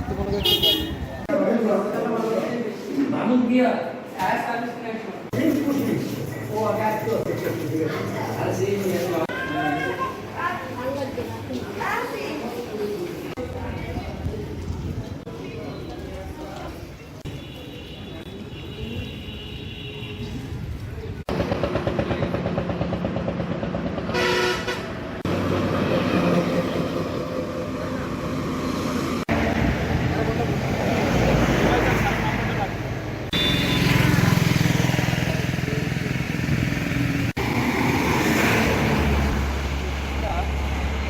আর তো কোনো কিছু ও